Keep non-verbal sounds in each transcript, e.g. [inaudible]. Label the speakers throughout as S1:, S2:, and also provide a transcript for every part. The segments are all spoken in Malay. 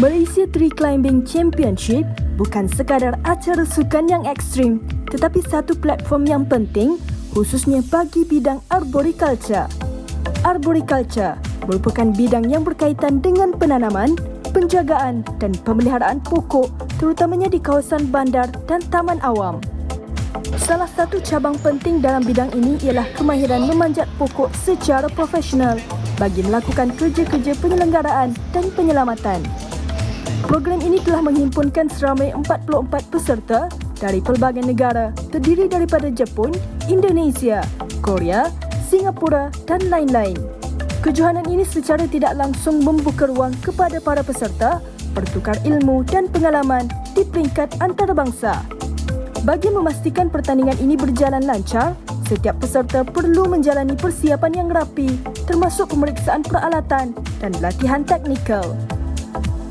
S1: Malaysia Tree Climbing Championship bukan sekadar acara sukan yang ekstrim tetapi satu platform yang penting khususnya bagi bidang arboriculture. Arboriculture merupakan bidang yang berkaitan dengan penanaman, penjagaan dan pemeliharaan pokok terutamanya di kawasan bandar dan taman awam. Salah satu cabang penting dalam bidang ini ialah kemahiran memanjat pokok secara profesional bagi melakukan kerja-kerja penyelenggaraan dan penyelamatan. Program ini telah menghimpunkan seramai 44 peserta dari pelbagai negara terdiri daripada Jepun, Indonesia, Korea, Singapura dan lain-lain. Kejohanan ini secara tidak langsung membuka ruang kepada para peserta bertukar ilmu dan pengalaman di peringkat antarabangsa. Bagi memastikan pertandingan ini berjalan lancar, setiap peserta perlu menjalani persiapan yang rapi termasuk pemeriksaan peralatan dan latihan teknikal.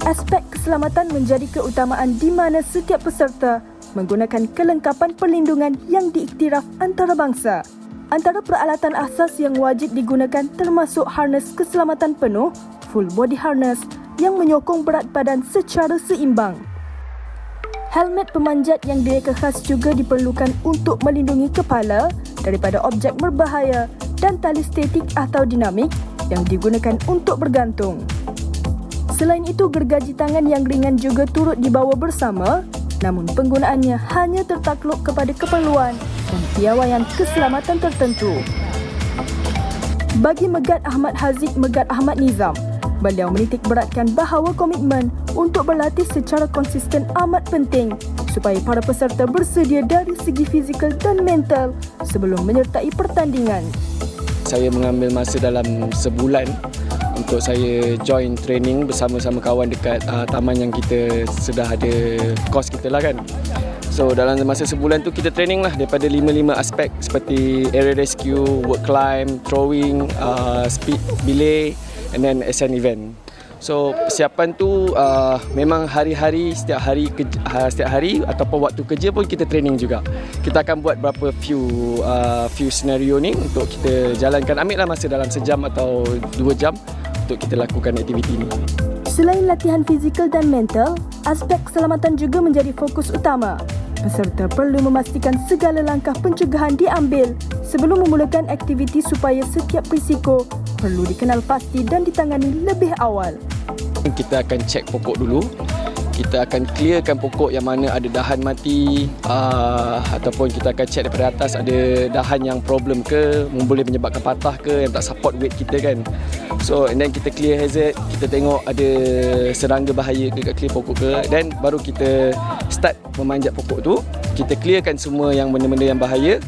S1: Aspek keselamatan menjadi keutamaan di mana setiap peserta menggunakan kelengkapan perlindungan yang diiktiraf antarabangsa. Antara peralatan asas yang wajib digunakan termasuk harness keselamatan penuh, full body harness yang menyokong berat badan secara seimbang. Helmet pemanjat yang direka khas juga diperlukan untuk melindungi kepala daripada objek berbahaya dan tali statik atau dinamik yang digunakan untuk bergantung. Selain itu, gergaji tangan yang ringan juga turut dibawa bersama namun penggunaannya hanya tertakluk kepada keperluan dan piawaian keselamatan tertentu. Bagi Megat Ahmad Haziq Megat Ahmad Nizam, beliau menitik beratkan bahawa komitmen untuk berlatih secara konsisten amat penting supaya para peserta bersedia dari segi fizikal dan mental sebelum menyertai pertandingan.
S2: Saya mengambil masa dalam sebulan untuk saya join training bersama-sama kawan dekat uh, taman yang kita sudah ada kos kita lah kan. So dalam masa sebulan tu kita training lah daripada lima-lima aspek seperti area rescue, work climb, throwing, uh, speed belay and then SN event. So persiapan tu uh, memang hari-hari setiap hari uh, setiap hari ataupun waktu kerja pun kita training juga. Kita akan buat berapa few uh, few scenario ni untuk kita jalankan. Ambil lah masa dalam sejam atau dua jam untuk kita lakukan aktiviti ini.
S1: Selain latihan fizikal dan mental, aspek keselamatan juga menjadi fokus utama. Peserta perlu memastikan segala langkah pencegahan diambil sebelum memulakan aktiviti supaya setiap risiko perlu dikenal pasti dan ditangani lebih awal.
S2: Kita akan cek pokok dulu. Kita akan clearkan pokok yang mana ada dahan mati uh, ataupun kita akan check daripada atas ada dahan yang problem ke boleh menyebabkan patah ke yang tak support weight kita kan. So and then kita clear hazard kita tengok ada serangga bahaya ke clear pokok ke. Dan baru kita start memanjat pokok tu. Kita clearkan semua yang benda-benda yang bahaya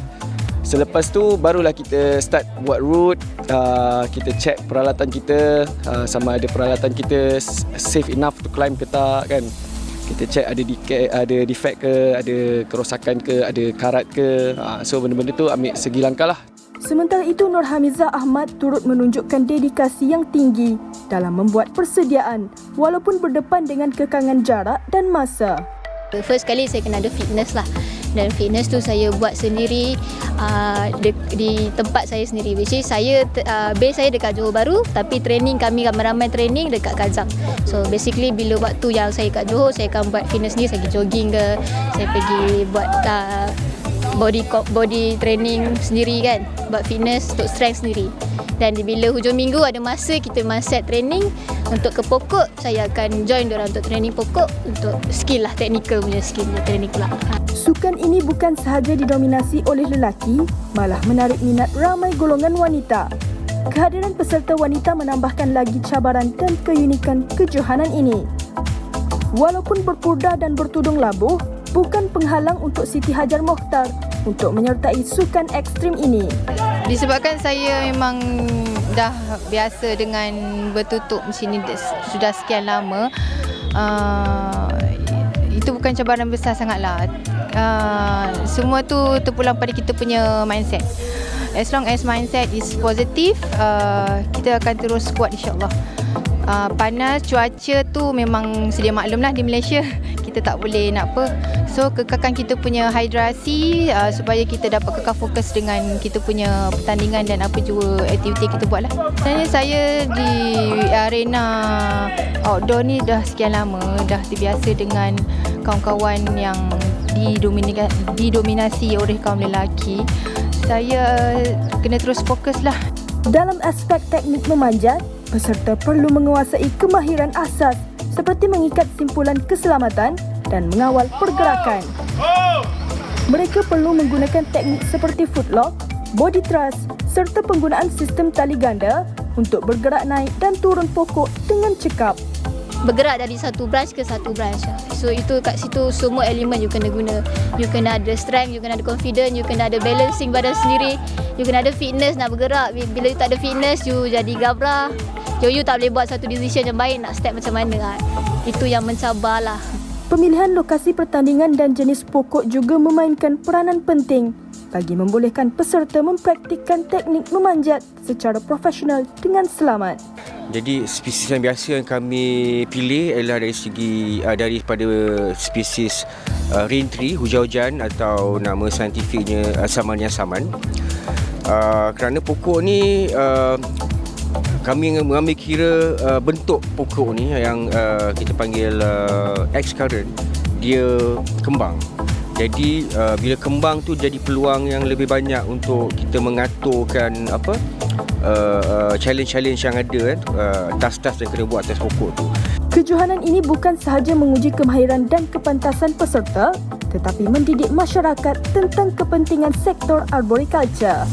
S2: Selepas tu barulah kita start buat route, uh, kita check peralatan kita uh, sama ada peralatan kita safe enough to climb ke tak kan. Kita check ada defect, ada defect ke, ada kerosakan ke, ada karat ke. Uh, so benda-benda tu ambil segi langkah lah.
S1: Sementara itu Nur Hamizah Ahmad turut menunjukkan dedikasi yang tinggi dalam membuat persediaan walaupun berdepan dengan kekangan jarak dan masa.
S3: First kali saya kena ada fitness lah dan fitness tu saya buat sendiri uh, di, di tempat saya sendiri. Which is saya uh, base saya dekat Johor Baru tapi training kami ramai-ramai training dekat Kazam so basically bila waktu yang saya kat Johor saya akan buat fitness ni saya pergi jogging ke saya pergi buat uh, body body training sendiri kan. Buat fitness untuk strength sendiri. Dan bila hujung minggu ada masa kita memang training untuk ke pokok saya akan join orang untuk training pokok untuk skill lah technical punya skill punya training pula.
S1: Sukan ini bukan sahaja didominasi oleh lelaki malah menarik minat ramai golongan wanita. Kehadiran peserta wanita menambahkan lagi cabaran dan keunikan kejohanan ini. Walaupun berpurda dan bertudung labuh, bukan penghalang untuk Siti Hajar Mokhtar untuk menyertai sukan ekstrim ini.
S4: Disebabkan saya memang dah biasa dengan bertutup macam ni sudah sekian lama, uh, itu bukan cabaran besar sangatlah. Uh, semua tu terpulang pada kita punya mindset. As long as mindset is positive, uh, kita akan terus kuat insyaAllah. Uh, panas, cuaca tu memang sedia maklum lah di Malaysia. [laughs] Kita tak boleh nak apa. So kekalkan kita punya hidrasi uh, supaya kita dapat kekal fokus dengan kita punya pertandingan dan apa juga aktiviti kita buat lah. Sebenarnya saya di arena outdoor ni dah sekian lama, dah terbiasa dengan kawan-kawan yang didominasi, didominasi oleh kaum lelaki. Saya kena terus fokus lah
S1: Dalam aspek teknik memanjat, peserta perlu menguasai kemahiran asas seperti mengikat simpulan keselamatan dan mengawal pergerakan. Mereka perlu menggunakan teknik seperti footlock, body thrust serta penggunaan sistem tali ganda untuk bergerak naik dan turun pokok dengan cekap.
S3: bergerak dari satu branch ke satu branch. So itu kat situ semua elemen you kena guna. You kena ada strength, you kena ada confidence, you kena ada balancing badan sendiri, you kena ada fitness nak bergerak. Bila you tak ada fitness, you jadi gabra. You, you tak boleh buat satu decision yang baik nak step macam mana. Itu yang mencabar lah.
S1: Pemilihan lokasi pertandingan dan jenis pokok juga memainkan peranan penting bagi membolehkan peserta mempraktikkan teknik memanjat secara profesional dengan selamat.
S5: Jadi spesies yang biasa yang kami pilih adalah dari segi uh, daripada spesies uh, rain tree, hujan-hujan atau nama saintifiknya uh, samannya saman. Uh, kerana pokok ni uh, kami mengambil kira uh, bentuk pokok ni yang uh, kita panggil uh, X-current dia kembang. Jadi uh, bila kembang tu jadi peluang yang lebih banyak untuk kita mengaturkan apa uh, uh, challenge-challenge yang ada kan uh, task-task yang kena buat atas pokok tu.
S1: Kejohanan ini bukan sahaja menguji kemahiran dan kepantasan peserta tetapi mendidik masyarakat tentang kepentingan sektor arboriculture.